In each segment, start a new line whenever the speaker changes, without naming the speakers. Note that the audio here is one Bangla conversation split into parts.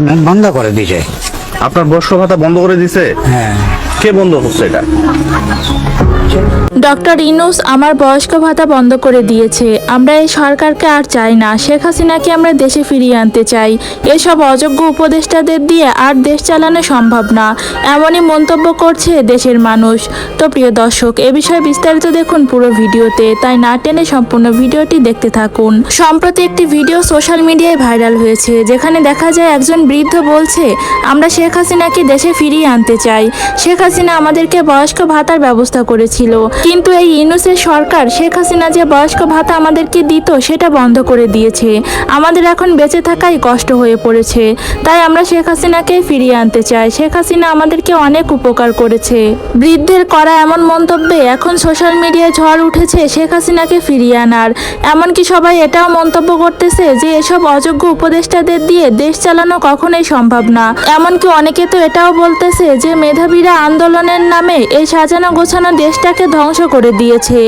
গভর্নমেন্ট বন্ধ করে দিছে
আপনার বর্ষ ভাতা বন্ধ করে দিছে?
হ্যাঁ।
কে বন্ধ হচ্ছে এটা?
ডক্টর ইনুস আমার বয়স্ক ভাতা বন্ধ করে দিয়েছে। আমরা এই সরকারকে আর চাই না। শেখ হাসিনাকে আমরা দেশে ফিরিয়ে আনতে চাই। এসব অযোগ্য উপদেষ্টাদের দিয়ে আর দেশ চালানো সম্ভব না। এমনই মন্তব্য করছে দেশের মানুষ। তো প্রিয় দর্শক, এ বিষয়ে বিস্তারিত দেখুন পুরো ভিডিওতে। তাই না টেনে সম্পূর্ণ ভিডিওটি দেখতে থাকুন। সম্প্রতি একটি ভিডিও সোশ্যাল মিডিয়ায় ভাইরাল হয়েছে, যেখানে দেখা যায় একজন বৃদ্ধ বলছে, আমরা শেখ হাসিনাকে দেশে ফিরিয়ে আনতে চাই। শেখ হাসিনা আমাদেরকে বয়স্ক ভাতার ব্যবস্থা করেছিল। কিন্তু এই ইউনুসের সরকার শেখ হাসিনা যে বয়স্ক ভাতা আমাদেরকে দিত, সেটা বন্ধ করে দিয়েছে। আমাদের এখন বেঁচে থাকাই কষ্ট হয়ে পড়েছে। তাই আমরা শেখ হাসিনাকে ফিরিয়ে আনতে চাই। শেখ হাসিনা আমাদেরকে অনেক উপকার করেছে। বৃদ্ধের করা এমন মন্তব্যে এখন সোশ্যাল মিডিয়ায় ঝড় উঠেছে শেখ হাসিনাকে ফিরিয়ে আনার। এমনকি সবাই এটাও মন্তব্য করতেছে যে এসব অযোগ্য উপদেষ্টাদের দিয়ে দেশ চালানো কখনোই সম্ভব না। এমনকি অনেকে তো এটাও বলতেছে যে মেধাবীরা আন্দোলনের নামে এই সাজানো গোছানো দেশটাকে ধ্বংস করে দিয়েছে।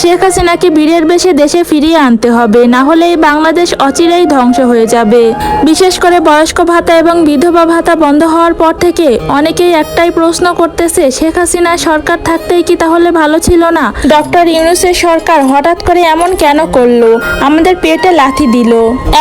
শেখ হাসিনাকে বীরের বেশে দেশে ফিরিয়ে আনতে হবে, না হলে এই বাংলাদেশ অচিরেই ধ্বংস হয়ে যাবে। বিশেষ করে বয়স্ক ভাতা এবং বিধবা ভাতা বন্ধ হওয়ার পর থেকে অনেকেই একটাই প্রশ্ন করতেছে, শেখ হাসিনা সরকার থাকতেই কি তাহলে ভালো ছিল না? ডক্টর ইউনুসের সরকার হঠাৎ করে এমন কেন করল? আমাদের পেটে লাথি দিল।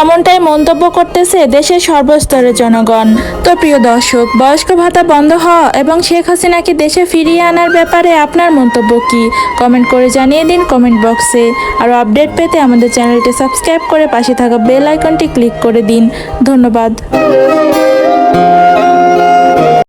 এমনটাই মন্তব্য করতেছে দেশের সর্বস্তরের জনগণ। তো প্রিয় দর্শক, বয়স্ক ভাতা বন্ধ হওয়া এবং শেখ হাসিনাকে দেশে ফিরিয়ে আনার ব্যাপারে আপনার মন্তব্য কি? কমেন্ট করে জানিয়ে দিন, কমেন্ট বক্সে আরও আপডেট পেতে আমাদের চ্যানেলটি সাবস্ক্রাইব করে পাশে থাকা বেল আইকনটি ক্লিক করে দিন। ধন্যবাদ।